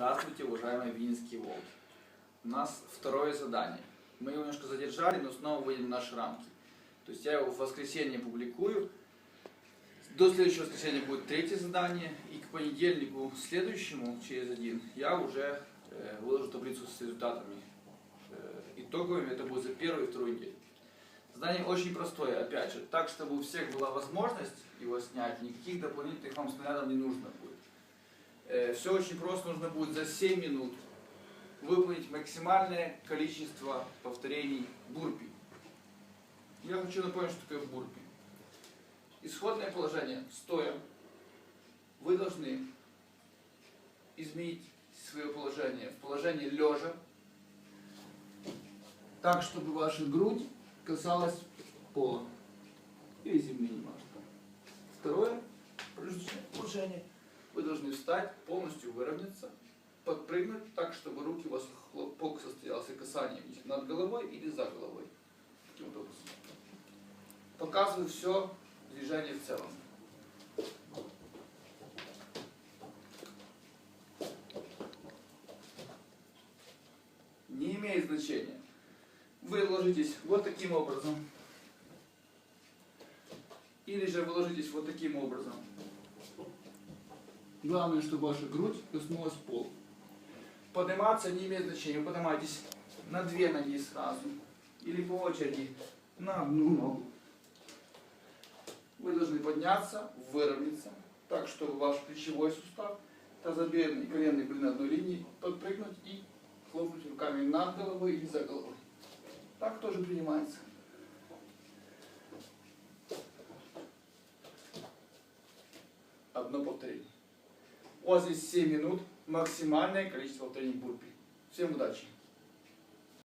Здравствуйте, уважаемые винницкие волки. У нас второе задание. Мы его немножко задержали, но снова выйдем в наши рамки. То есть я его в воскресенье публикую. До следующего воскресенья будет третье задание. И к понедельнику следующему, через один, я уже э, выложу таблицу с результатами э, итоговыми. Это будет за первую и вторую неделю. Задание очень простое, опять же, так, чтобы у всех была возможность его снять, никаких дополнительных вам снарядов не нужно будет. Все очень просто, нужно будет за 7 минут выполнить максимальное количество повторений бурпи. Я хочу напомнить, что такое бурпи. Исходное положение, стоя, вы должны изменить свое положение в положение лежа, так, чтобы ваша грудь касалась пола или земли. Второе промежуточное положение. Вы должны встать, полностью выровняться, подпрыгнуть так, чтобы руки у вас хлопок состоялся касанием их над головой или за головой. Таким образом. Показываю все движение в целом. Не имеет значения. Вы ложитесь вот таким образом. Или же вы ложитесь вот таким образом. Главное, чтобы ваша грудь коснулась пола. Подниматься не имеет значения. Вы поднимаетесь на две ноги сразу. Или по очереди на одну ногу. Вы должны подняться, выровняться, так, чтобы ваш плечевой сустав, тазобедренный и коленный были на одной линии, подпрыгнуть и хлопнуть руками над головой или за головой. Так тоже принимается. Одно повторение. У вас здесь 7 минут, максимальное количество повторений бурпи. Всем удачи!